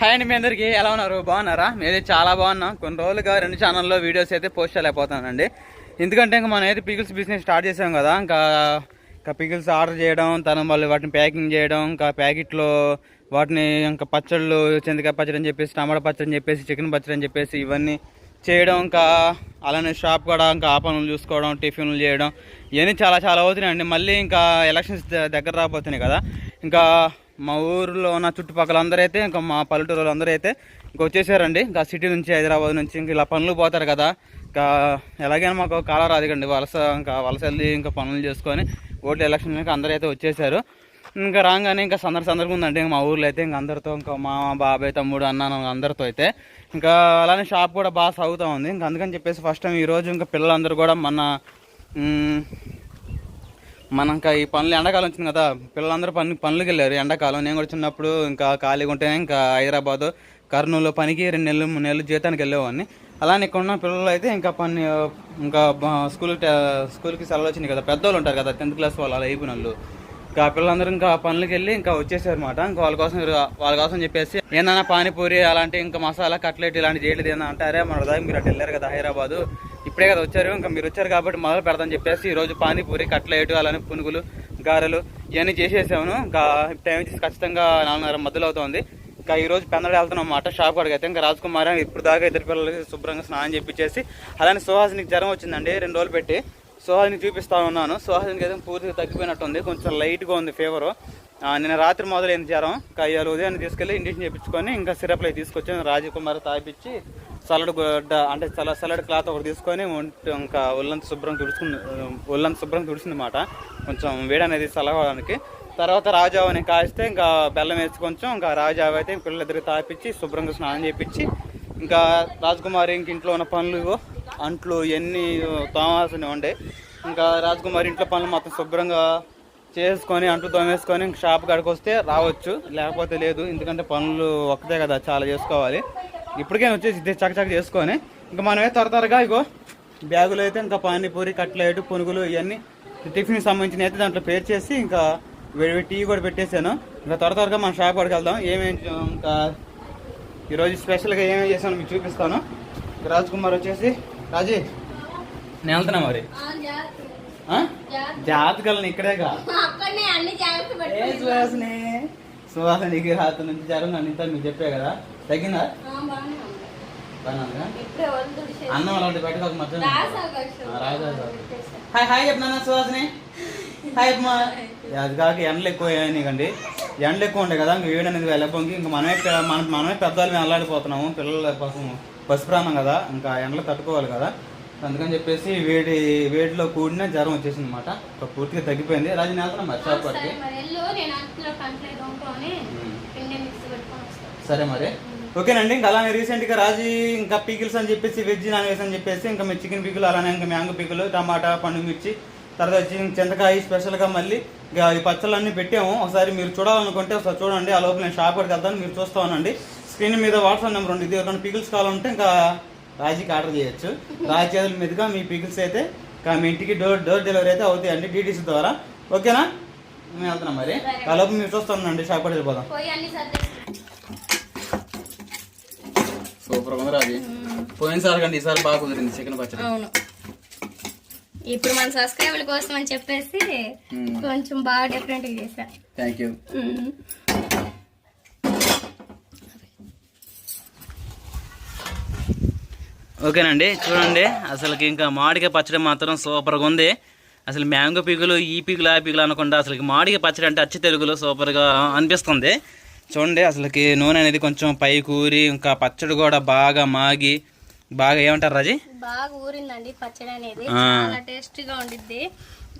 Hi అండి మీ అందరికీ. ఎలా ఉన్నారు? బాగున్నారా? మీరే చాలా బాగున్నాం. కొన్ని రోజులుగా రెండు ఛానల్లో వీడియోస్ అయితే పోస్ట్ చేయలేకపోతానండి ఎందుకంటే ఇంకా మనం అయితే పికిల్స్ బిజినెస్ స్టార్ట్ చేసాం కదా ఇంకా ఇంకా పిగిల్స్ ఆర్డర్ చేయడం తను మళ్ళీ వాటిని ప్యాకింగ్ చేయడం ఇంకా ప్యాకెట్లో వాటిని ఇంకా పచ్చళ్ళు చింతకాయ పచ్చడి అని చెప్పేసి టమాటా పచ్చడి అని చెప్పేసి చికెన్ పచ్చడి అని చెప్పేసి ఇవన్నీ చేయడం ఇంకా అలానే షాప్ కూడా ఇంకా ఆ పనులు చూసుకోవడం టిఫిన్లు చేయడం ఇవన్నీ చాలా చాలా అవుతున్నాయండి. మళ్ళీ ఇంకా ఎలక్షన్స్ దగ్గర రాబోతున్నాయి కదా. ఇంకా మా ఊర్లో ఉన్న చుట్టుపక్కల అందరూ అయితే ఇంకా మా పల్లెటూరు అందరూ అయితే ఇంక వచ్చేసారండి. ఇంకా సిటీ నుంచి హైదరాబాద్ నుంచి ఇంకా ఇలా పనులు పోతారు కదా. ఇంకా ఎలాగైనా మాకు కాల రాదుకండి వలస ఇంకా వలస వెళ్ళి ఇంకా పనులు చేసుకొని ఓట్లు ఎలక్షన్ అందరూ అయితే వచ్చేసారు. ఇంకా రాగానే ఇంకా సందర్ సందర్భం ఉందండి. ఇంకా మా ఊర్లో అయితే ఇంకా అందరితో ఇంకా మా బాబాయ్ తమ్ముడు అన్నాను అందరితో అయితే ఇంకా అలానే షాప్ కూడా బాగా సాగుతూ ఉంది. ఇంకా అందుకని చెప్పేసి ఫస్ట్ టైం ఈరోజు ఇంకా పిల్లలందరూ కూడా మన మనం ఇంకా ఈ పనులు ఎండాకాలం వచ్చింది కదా పిల్లలందరూ పని పనులకు వెళ్ళారు. ఎండాకాలం నేను కూడా చిన్నప్పుడు ఇంకా ఖాళీగా ఉంటేనే ఇంకా హైదరాబాద్ కర్నూలు పనికి రెండు నెలలు మూడు నెలలు జీతానికి వెళ్ళేవాడిని. అలానే ఇక్కడ ఉన్న పిల్లలు అయితే ఇంకా పని ఇంకా స్కూల్ స్కూల్కి సెలవులు వచ్చింది కదా. పెద్దవాళ్ళు ఉంటారు కదా టెన్త్ క్లాస్ వాళ్ళు అలా అయిపోయిన వాళ్ళు. ఇంకా పిల్లలందరూ ఇంకా పనులకి వెళ్ళి ఇంకా వచ్చేసారు అనమాట ఇంకా వాళ్ళ కోసం వాళ్ళ కోసం చెప్పేసి ఏందన్నా పానీపూరి అలాంటి ఇంకా మసాలా కట్లెట్ ఇలాంటి చేయలేదు ఏందా అంటే అరే మన దాకా మీరు అటు వెళ్ళారు కదా హైదరాబాద్ ఇప్పుడే కదా వచ్చారు. ఇంకా మీరు వచ్చారు కాబట్టి మొదలు పెడదాం చెప్పేసి ఈరోజు పానీపూరి కట్లెట్ అలానే పునుగులు గారెలు ఇవన్నీ చేసేసాము. ఇంకా టైం వచ్చేసి ఖచ్చితంగా నాలుగున్నర మధ్యలో అవుతుంది. ఇంకా ఈ రోజు పెందడ వెళ్తున్నాం అన్నమాట. షాప్ కాడికి అయితే ఇంకా రాజకుమార్ ఇప్పుడు దాకా ఇద్దరు పిల్లలకి శుభ్రంగా స్నానం చేపించేసి అలానే సుహాసినికి జ్వరం వచ్చిందండి. రెండు రోజులు పెట్టి సుహాసిని చూపిస్తా ఉన్నాను. సుహాసినికి అయితే పూర్తిగా తగ్గిపోయినట్టుంది. కొంచెం లైట్గా ఉంది ఫీవరు. నిన్న రాత్రి మొదలైంది జ్వరం. ఇంకా ఇవాళ ఉదయాన్నే తీసుకెళ్ళి ఇంజక్షన్ చేయించుకొని ఇంకా సిరప్లు అవి తీసుకొచ్చి రాజకుమార్ తాపించి సలాడ్ గుడ్డ అంటే చల్ల సలాడ్ క్లాత్ ఒకటి తీసుకొని ఇంకా ఒళ్ళంత శుభ్రం తుడుచుకుని ఒళ్ళంత శుభ్రం తుడిచిందన్నమాట కొంచెం వేడి అనేది చల్లవడానికి తర్వాత రాజావని కాస్తే ఇంకా బెల్లం వేసి కొంచెం ఇంకా రాజావ అయితే పిల్లలిద్దరికి తాపించి శుభ్రంగా స్నానం చేపించి ఇంకా రాజకుమారి ఇంక ఇంట్లో ఉన్న పనులు అంట్లు ఇవన్నీ తోమాల్సిన ఉండే. ఇంకా రాజకుమారి ఇంట్లో పనులు మొత్తం శుభ్రంగా చేసుకొని అంట్లు తోమేసుకొని ఇంక షాప్ కాడికి వస్తే రావచ్చు. లేకపోతే లేదు ఎందుకంటే పనులు ఒక్కటే కదా చాలా చేసుకోవాలి. ఇప్పటికైనా వచ్చేసి ఇదే చకచక చేసుకొని ఇంకా మనమే త్వర త్వరగా ఇగో బ్యాగులు అయితే ఇంకా పానీపూరి కట్లెట్ పునుగులు ఇవన్నీ టిఫిన్కి సంబంధించిన అయితే దాంట్లో పేర్ చేసి ఇంకా వేడి వేడి టీ కూడా పెట్టేశాను. ఇంకా త్వర త్వరగా మన షాప్ కాడికి వెళ్దాం. ఏమేమి ఇంకా ఈరోజు స్పెషల్గా ఏమేమి చేశానో మీకు చూపిస్తాను. రాజ్ కుమార్ వచ్చేసి రాజీ నేను వెళ్తున్నా మరి? జాతకాలను ఇక్కడేగా. సువాసనే సువాసనకి రాత్రి నుంచి జ్వరం అన్నింతా మీకు చెప్పే కదా? తగ్గిందా? అన్నం అలాంటి రాసావు కదా రాజా హాయ్ హాయ్ చెప్పినా సువాసనే. హాయ్ అమ్మా అది కాక ఎండలు ఎక్కువ నీకండి ఎండలు ఎక్కువ ఉంటాయి కదా ఇంక వేడి అనేది వెళ్ళబోకి ఇంకా మనమే మనమే పెద్దవాళ్ళు మేము అల్లాడిపోతున్నాము పిల్లల కోసం పసిప్రాణం కదా ఇంకా ఎండలు తట్టుకోవాలి కదా. అందుకని చెప్పేసి వేడి వేడిలో కూడిన జ్వరం వచ్చేసింది అనమాట పూర్తిగా తగ్గిపోయింది. రాజు వెళ్తున్నాం మరి షాప్ సరే మరి సరే ఓకేనండి ఇంకా అలానే రీసెంట్గా రాజీ ఇంకా పీకిల్స్ అని చెప్పేసి వెజ్ నాన్ వెజ్ అని చెప్పేసి ఇంకా మీ చికెన్ పీకులు అలానే ఇంకా మ్యాంగో పీకులు టమాటా పండు మిర్చి తర్వాత వచ్చి చింతకాయ స్పెషల్గా మళ్ళీ ఇంకా ఈ పచ్చళ్ళన్నీ పెట్టాము. ఒకసారి మీరు చూడాలనుకుంటే ఒకసారి చూడండి. ఆ లోపల నేను షాప్ కాడికి వెళ్తాను మీరు చూస్తూ ఉండండి. స్క్రీన్ మీద వాట్సాప్ నెంబర్ ఉంది. ఇది ఎవరైనా పీకిల్స్ కావాలంటే ఇంకా రాజీకి ఆర్డర్ చేయొచ్చు. రాజీ చేతుల మీదుగా మీ పీకిల్స్ అయితే మీ ఇంటికి డోర్ డోర్ డెలివరీ అయితే అవుతాయండి డీటీసీ ద్వారా. ఓకేనా? మేము వెళ్తున్నాం మరి. ఆ లోపల మీరు చూస్తూ ఉండండి షాప్ వెళ్ళిపోదాం. సూపర్ ఉంది రాజీ. పోయినసారి కంటే ఈసారి బాగా కుదిరింది చికెన్ పచ్చడి. అవును. ఇప్పుడు మన సబ్స్క్రైబర్ల కోసం అని చెప్పేసి. కొంచెం బాగా డిఫరెంట్గా చేశా. థ్యాంక్ యూ ఓకేనండి చూడండి. అసలుకి ఇంకా మామిడికాయ పచ్చడి మాత్రం సూపర్గా ఉంది. అసలు మ్యాంగో పీకులు ఈ పీకులు ఆ పీకులు అనకుండా అసలుకి మామిడికాయ పచ్చడి అంటే అచ్చి తెలుగులో సూపర్గా అనిపిస్తుంది. చూడండి అసలుకి నూనె అనేది కొంచెం పై కూరి ఇంకా పచ్చడి కూడా బాగా మాగి బాగా ఏమంటారు రాజీ? బాగా ఊరిందండి పచ్చడి అనేది. చాలా టేస్టీగా ఉండిద్ది.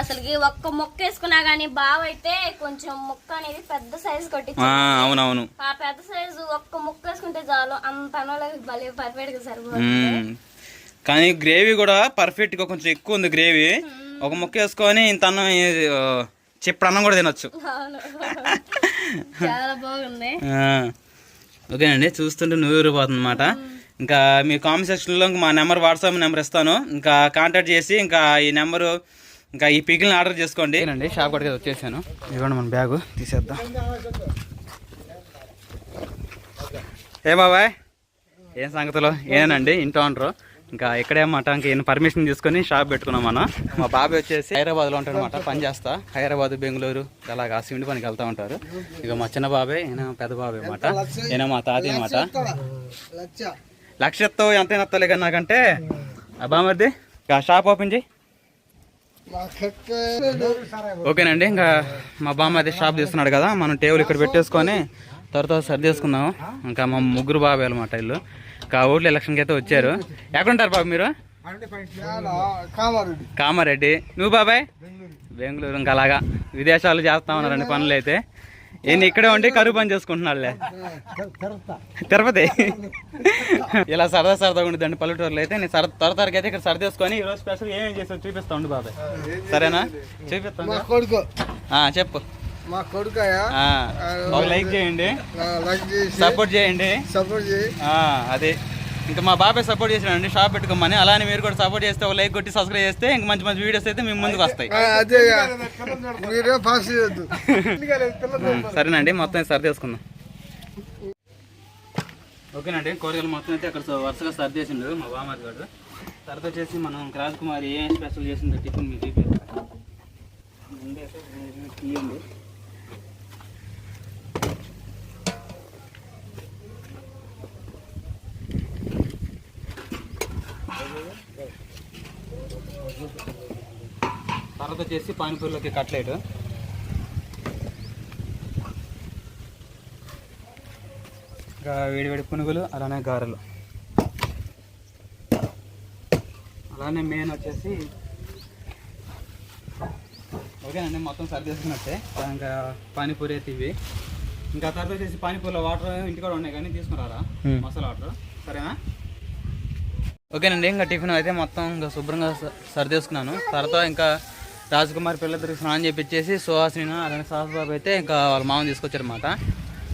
అసలుకి ఒక్క మొక్క వేసుకున్నా గానీ బావ అయితే కొంచెం ముక్క అనేది పెద్ద సైజు కొట్టి అవునవును. ఆ పెద్ద సైజు ఒక్క ముక్క వేసుకుంటే చాలు. అంత అనోళ్ళకి భలే పర్ఫెక్ట్గా సరిపోతుంది. కానీ గ్రేవీ కూడా పర్ఫెక్ట్గా కొంచెం ఎక్కువ ఉంది గ్రేవీ. ఒక ముక్క వేసుకొని ఇంత అన్నం చిప్పుడు అన్నం కూడా తినొచ్చు. చాలా బాగుంది. ఓకేనండి చూస్తుంటే నూరిపోతుంది అనమాట ఇంకా మీ కామెంట్ సెక్షన్లో ఇంకా మా నెంబర్ వాట్సాప్ నెంబర్ ఇస్తాను. ఇంకా కాంటాక్ట్ చేసి ఇంకా ఈ నెంబరు ఇంకా ఈ పిగిల్ని ఆర్డర్ చేసుకోండి. అండి షాప్ కడికి వచ్చేసాను. ఇవ్వండి మన బ్యాగు తీసేద్దాం. ఏ బాబాయ్? ఏం సంగతులు? ఏనండి ఇంట్లో ఉంటారు ఇంకా ఇక్కడే మాట ఇంకా ఈయన పర్మిషన్ తీసుకొని షాప్ పెట్టుకున్నాం మనం. మా బాబాయ్ వచ్చేసి హైదరాబాద్లో ఉంటాడు అనమాట పని చేస్తా. హైదరాబాద్ బెంగళూరు అలాగా సిమెంట్ పనికి వెళ్తా ఉంటారు. ఇక మా చిన్న బాబాయ్ ఈయన పెద్ద బాబాయ్ అనమాట ఈయన మా తాతయ్య అనమాట లక్షతో ఎంత ఎత్తలే కానీ నాకంటే? అబ్బా మరిది ఇక షాప్ ఓపెన్ చేయి. ఓకేనండి ఇంకా మా బామ్మ అయితే షాప్ తీస్తున్నాడు కదా మనం టేబుల్ ఇక్కడ పెట్టేసుకొని తర్వాత సర్ది చేసుకుందాం ఇంకా మా ముగ్గురు బాబాయ్ అనమాట వీళ్ళు. ఇంకా ఓట్లు ఎలక్షన్కి అయితే వచ్చారు. ఎక్కడుంటారు బాబు మీరు? కామారెడ్డి. కామారెడ్డి. నువ్వు బాబాయ్? బెంగళూరు. ఇంకా అలాగా. విదేశాలు చేస్తా ఉన్నారండి పనులు అయితే. ఏంది ఇక్కడే ఉండి కరువు పని చేసుకుంటున్నాడులే. తిరుపతి. ఇలా సరదా సరదాగా ఉండదండి పల్లెటూరులో అయితే. నేను సరదా త్వర త్వరగా అయితే ఇక్కడ సరదా చేసుకొని ఈ రోజు స్పెషల్ ఏమేం చేసావు చూపిస్తా ఉండు బాబాయ్. సరేనా? చూపిస్తాను కొడుకు. ఆ, చెప్పు. మా ఒక లైక్ చేయండి. సపోర్ట్ చేయండి. సపోర్ట్ చేయి. అదే. ఇంకా మా బాబాయ్ సపోర్ట్ చేసినాడండి. షాప్ పెట్టుకోమని. అలానే మీరు కూడా సపోర్ట్ చేస్తే ఒక లైక్ కొట్టి సబ్స్క్రైబ్ చేస్తే ఇంక మంచి మంచి వీడియోస్ అయితే మీ ముందుకు వస్తాయి. సరేనండి మొత్తం సర్ది చేసుకుందాం ఓకేనండి కూరగాయలు మొత్తం అయితే అక్కడ వరుసగా సర్ది చేసిండు మా బామారి గారు తర్వాత వచ్చేసి మనం రాజ్ కుమార్ ఏం స్పెషల్ చేసిందో టిఫిన్ మీకు తీయండి తర్వాత వచ్చేసి పానీపూరిలోకి కట్లెట్ ఇంకా వేడివేడి పునుగులు అలానే గారెలు. అలానే మెయిన్ వచ్చేసి ఓకేనండి మొత్తం సర్దేసుకున్నట్టే ఇంకా పానీపూరి అయితే ఇవి. ఇంకా తర్వాత వచ్చేసి పానీపూరిలో వాటర్ ఇంటి కూడా ఉన్నాయి కానీ తీసుకురారా? మసాలా వాటర్ సరేనా? ఓకేనండి ఇంకా టిఫిన్ అయితే మొత్తం ఇంకా శుభ్రంగా సరిదేసుకున్నాను. తర్వాత ఇంకా రాజకుమార్ పిల్లలకి స్నానం చేపించేసి సుహాసిని అలానే సాహస్ బాబు అయితే ఇంకా వాళ్ళ మామని తీసుకొచ్చారనమాట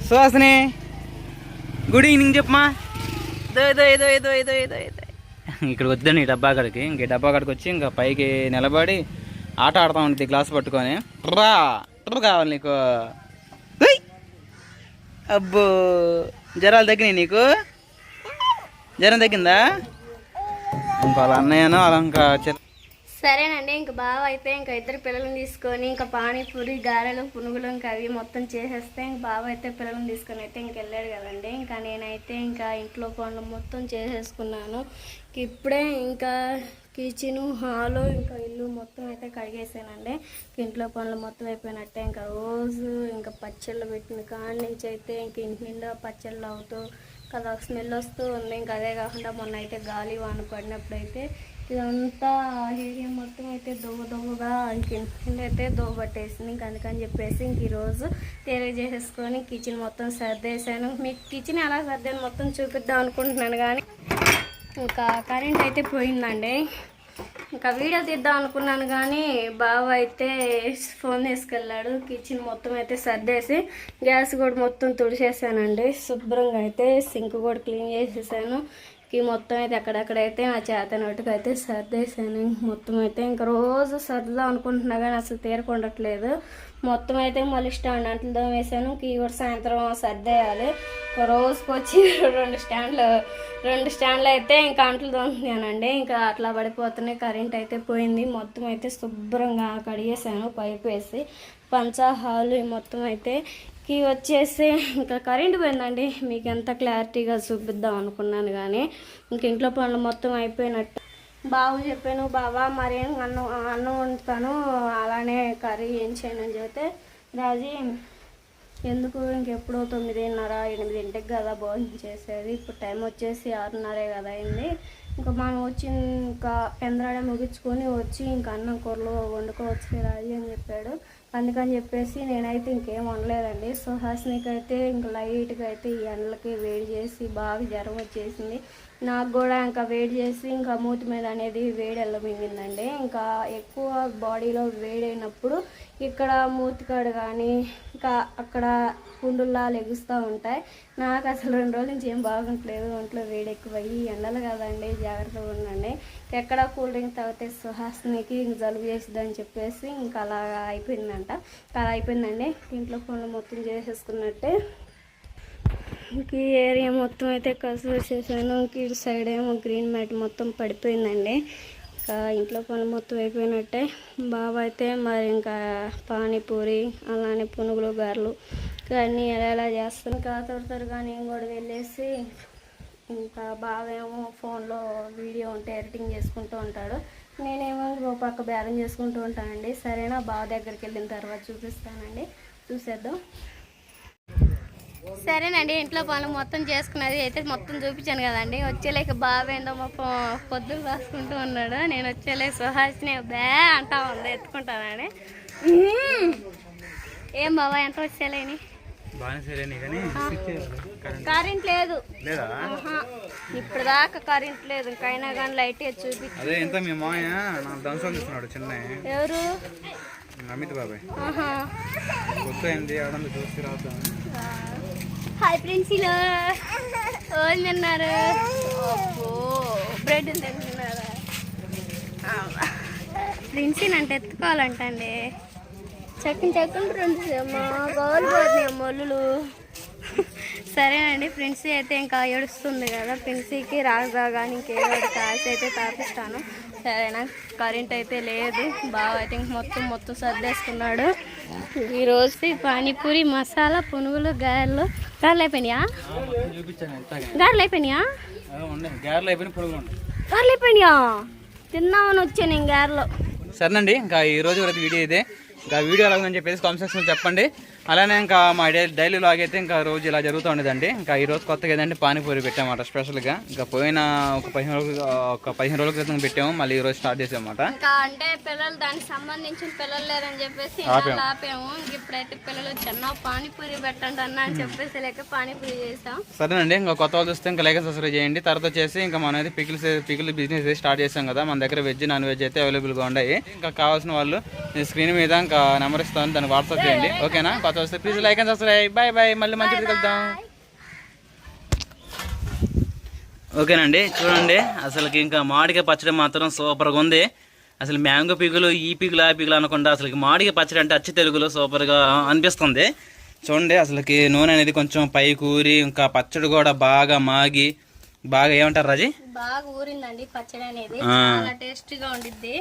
సుహాసిని గుడ్ ఈవినింగ్ చెప్పమా ఇదో ఇదో ఇదో ఇదో ఇదో ఇదో ఇక్కడికి వద్దండి ఈ డబ్బా కాడికి. ఇంక ఈ డబ్బా కాడికి వచ్చి ఇంకా పైకి నిలబడి ఆట ఆడతా ఉంటుంది గ్లాస్ పట్టుకొని. రా ట్రూ కావాలి నీకు? అబ్బో జ్వరాలు తగ్గినాయి నీకు? జ్వరం తగ్గిందా? వాళ్ళ అన్నయ్యను అలా ఇంకా సరేనండి ఇంక బావ అయితే ఇంకా ఇద్దరు పిల్లల్ని తీసుకొని ఇంకా పానీపూరి గారెలు పునుగులు ఇంకా అవి మొత్తం చేసేస్తే ఇంక బావ అయితే పిల్లల్ని తీసుకొని అయితే ఇంక వెళ్ళాడు కదండి. ఇంకా నేనైతే ఇంకా ఇంట్లో పనులు మొత్తం చేసేసుకున్నాను. ఇప్పుడే ఇంకా కిచెను హాలు ఇంకా ఇల్లు మొత్తం అయితే కడిగేసానండి. ఇంట్లో పనులు మొత్తం అయిపోయినట్టే ఇంకా రోజు ఇంకా పచ్చళ్ళు పెట్టిన కాడి నుంచి అయితే ఇంక ఇంటి నిండా పచ్చళ్ళు అవుతూ కదా స్మెల్ వస్తూ ఉంది. ఇంకా అదే కాకుండా మొన్న అయితే గాలి వాన పడినప్పుడు అయితే ఇదంతా ఏరియా మొత్తం అయితే దొంగ దొంగగా ఇంక ఇంటి అయితే దోవ పట్టేసింది ఇంక అందుకని చెప్పేసి ఇంక ఈరోజు తెలియజేసేసుకొని కిచెన్ మొత్తం సర్దేశాను. మీకు కిచెన్ ఎలా సర్దాను మొత్తం చూపిద్దాం అనుకుంటున్నాను కానీ ఇంకా కరెంట్ అయితే పోయిందండి. ఇంకా వీడియో తీద్దాం అనుకున్నాను కానీ బావ అయితే ఫోన్ తీసుకెళ్ళాడు. కిచెన్ మొత్తం అయితే సర్దేసి గ్యాస్ కూడా మొత్తం తుడిచేసానండి శుభ్రంగా అయితే సింక్ కూడా క్లీన్ చేసేసాను. ఈ మొత్తం అయితే అక్కడక్కడైతే నా చేతనట్టుగా అయితే సర్దేసాను. మొత్తం అయితే ఇంకా రోజు సర్దుదాం అనుకుంటున్నా కానీ అసలు తీరకుండట్లేదు. మొత్తం అయితే మళ్ళీ స్టాండ్ అంట్లు తోమేసాను కీ సాయంత్రం సర్దేయాలి ఒక రోజుకి వచ్చి రెండు స్టాండ్లు రెండు స్టాండ్లు అయితే ఇంకా అంట్లు తోముతున్నానండి. ఇంకా అట్లా పడిపోతున్నాయి. కరెంట్ అయితే పోయింది. మొత్తం అయితే శుభ్రంగా కడిగేసాను పైపు వేసి. పంచా హాలు మొత్తం అయితే కి వచ్చేసి ఇంకా కరెంట్ పోయిందండి. మీకు ఎంత క్లారిటీగా చూపిద్దాం అనుకున్నాను కానీ ఇంక ఇంట్లో పనులు మొత్తం అయిపోయినట్టు. బాబు చెప్పాను బాబా మరి అన్నం అన్నం వండుతాను అలానే కర్రీ ఏం చేయను అని చెప్తే రాజీ ఎందుకు ఇంకెప్పుడో తొమ్మిదిన్నర ఎనిమిదింటికి కదా భోజనం చేసేది ఇప్పుడు టైం వచ్చేసి ఆరున్నరే కదా అయింది. ఇంకా మనం వచ్చి ఇంకా పెందరాడే ముగించుకొని వచ్చి ఇంకా అన్నం కూరలు వండుకోవచ్చు రాజీ అని చెప్పాడు. అందుకని చెప్పేసి నేనైతే ఇంకేం వండలేదండి. సుహాసినికి అయితే ఇంక లైట్గా అయితే ఈ ఎండలకి వేడి చేసి బాగా జ్వరం వచ్చేసింది. నాకు కూడా ఇంకా వేడి చేసి ఇంకా మూతి మీద అనేది వేడి వెళ్ళమింగిందండి ఇంకా ఎక్కువ బాడీలో వేడైనప్పుడు ఇక్కడ మూతికాడు కానీ ఇంకా అక్కడ పుండుల్లా లెగుస్తూ ఉంటాయి. నాకు అసలు రెండు రోజుల నుంచి ఏం బాగుంటలేదు. ఒంట్లో వేడి ఎక్కువయ్యి ఎండలు కదండి జాగ్రత్తగా ఉండండి. ఎక్కడ కూల్ డ్రింక్ తాగితే సుహాసినికి ఇంక జలుబు చేసిద్దని చెప్పేసి ఇంకా అలా అయిపోయిందంట. అలా అయిపోయిందండి. ఇంట్లో పనులు మొత్తం చేసేసుకున్నట్టే ఈ ఏరియా మొత్తం అయితే కసు వచ్చేసాను ఇటు సైడ్ ఏమో గ్రీన్ మ్యాట్ మొత్తం పడిపోయిందండి. ఇంకా ఇంట్లో పనులు మొత్తం అయిపోయినట్టే. బాబా అయితే మరి ఇంకా పానీపూరి అలానే పునుగులు గారెలు అన్నీ ఎలా ఎలా చేస్తాను. ఇంకా కానీ నేను కూడా వెళ్ళేసి ఇంకా బావేమో ఫోన్లో వీడియో ఉంటే ఎడిటింగ్ చేసుకుంటూ ఉంటాడు. నేనేమో ఇంకో పక్క బేరం చేసుకుంటూ ఉంటానండి. సరేనా? బావ దగ్గరికి వెళ్ళిన తర్వాత చూపిస్తానండి. చూసేద్దాం. సరేనండి ఇంట్లో పనులు మొత్తం చేసుకున్నది అయితే మొత్తం చూపించాను కదండి. వచ్చేలేక బావేందో మా పొద్దులు రాసుకుంటూ ఉన్నాడు. నేను వచ్చేలేక సుహాసిని బే అంటా ఉంది ఎత్తుకుంటానని. ఏం బాబా ఎంత వచ్చేలేని కరెంట్. లేదు. ఇప్పుడు దాకా కరెంట్ లేదు. ఇంకైనా కానీ లైట్ వేసి చూపి అదే ఎంత మీ మామయ్య? నాలుగు దంసాలు తీసుకున్నాడు చిన్న ఎవరు? అమిత్ బాబాయ్. చూసి రాద్దాం హాయ్ ప్రిన్సిలో. ఏం తిన్నారు? అబ్బో, బ్రెడ్ తింటున్నారా ప్రిన్సిని అంటే ఎత్తుకోవాలంటండి. చక్కని చక్కని ప్రిన్సి అమ్మా గోలు పోతున్నాయి మొల్లులు సరేనండి ప్రిన్సీ అయితే ఇంకా ఏడుస్తుంది కదా. ప్రిన్సీకి రాగా కానీ ఇంకేదో కాసి అయితే తాపిస్తాను. సరేనా? కరెంట్ అయితే లేదు. బాగా అయితే ఇంక మొత్తం మొత్తం సర్దేసుకున్నాడు. ఈరోజు పానీపూరి మసాలా పునుగులు గారెలు. గారెలు అయిపోయినాయా? గారెలు అయిపోయినాయా? గారెలు అయిపోయినాయా తిన్నామని వచ్చాను నేను గారెలు. సరేనండి ఇంకా ఈ రోజు వరకు వీడియో ఇదే. ఇంకా వీడియో ఎలా ఉందని చెప్పేసి కామెంట్ సెక్షన్లో చెప్పండి. అలానే ఇంకా మా డైలీ డైలీ లాగ్ అయితే ఇంకా రోజు ఇలా జరుగుతూ ఉండేదండి. ఇంకా ఈ రోజు కొత్తగా ఏదంటే పానీపూరి పెట్టామన్నమాట స్పెషల్గా. ఇంకా పోయిన ఒక పదిహేను రోజులు ఒక పదిహేను రోజుల క్రితం పెట్టాము మళ్ళీ ఈ రోజు స్టార్ట్ ఇంకా అంటే పిల్లలు దానికి సంబంధించిన పిల్లలు లేరని చెప్పేసి ఆపాము. ఇప్పుడైతే పిల్లలు చిన్న పానీపూరి పెట్టండి అన్న అని చెప్పేసి లేక పానీపూరి చేసాం. సరేనండి ఇంకా కొత్త వాళ్ళు చూస్తే ఇంకా లైక్ సబ్స్క్రైబ్ చేయండి. తర్వాత వచ్చేసి ఇంకా మనం అయితే పికిల్స్ పికిల్ బిజినెస్ స్టార్ట్ చేసాం కదా. మన దగ్గర వెజ్ నాన్ వెజ్ అయితే అవైలబుల్గా ఉన్నాయి. ఇంకా కావాల్సిన వాళ్ళు ఈ స్క్రీన్ మీద ఇంకా నెంబర్ ఇస్తాను దాన్ని వాట్సాప్ చేయండి. ఓకేనా? కొత్త వస్తే please like and subscribe bye bye మళ్ళీ మంచి కలుద్దాం. ఓకేనండి చూడండి. అసలుకి ఇంకా మామిడికాయ పచ్చడి మాత్రం సూపర్గా ఉంది. అసలు మ్యాంగో పీగులు ఈ పీగులు ఆ పీగులు అనకుండా అసలు మామిడికాయ పచ్చడి అంటే అచ్చి తెలుగులో సూపర్గా అనిపిస్తుంది. చూడండి అసలుకి నూనె అనేది కొంచెం పై కూరి ఇంకా పచ్చడి కూడా బాగా మాగి బాగా ఏమంటారు రాజీ? బాగా ఊరిందండి పచ్చడి అనేది. చాలా టేస్టీగా ఉండిద్ది.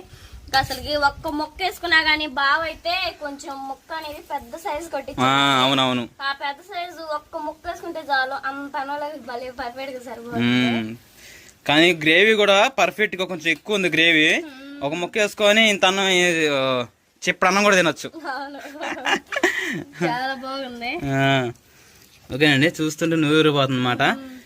అసలుకి ఒక్క మొక్క వేసుకున్నా గానీ బావ అయితే కొంచెం ముక్క అనేది పెద్ద సైజు కొట్టించి ఆ, అవునవును. ఆ పెద్ద సైజు ఒక్క ముక్క వేసుకుంటే చాలు. అంత అనోళ్ళకి భలే పర్ఫెక్ట్గా సరిపోతుంది. కానీ గ్రేవీ కూడా పర్ఫెక్ట్గా కొంచెం ఎక్కువ ఉంది గ్రేవీ. ఒక ముక్క వేసుకొని ఇంత అన్నం చిప్పుడు అన్నం కూడా తినొచ్చు. చాలా బాగుంది. ఆ, ఓకేనండి చూస్తుంటే నూరిపోతుంది అనమాట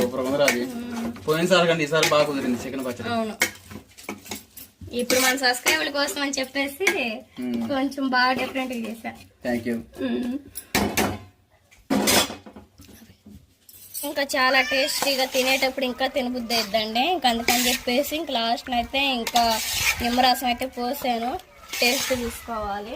సూపర్ ఉంది పోయినసారి కంటే ఈసారి బాగా కుదిరింది చికెన్ పచ్చడి. అవును. ఇప్పుడు మన సబ్స్క్రైబర్ల కోసం అని చెప్పేసి మ్మ్. కొంచెం బాగా డిఫరెంట్ చేశా. థ్యాంక్ యూ ఇంకా చాలా టేస్టీగా తినేటప్పుడు ఇంకా తినబుద్ధి అయిద్దండి. ఇంకా అందుకని చెప్పేసి ఇంకా లాస్ట్ అయితే ఇంకా నిమ్మరసం అయితే పోసాను. టేస్ట్ తీసుకోవాలి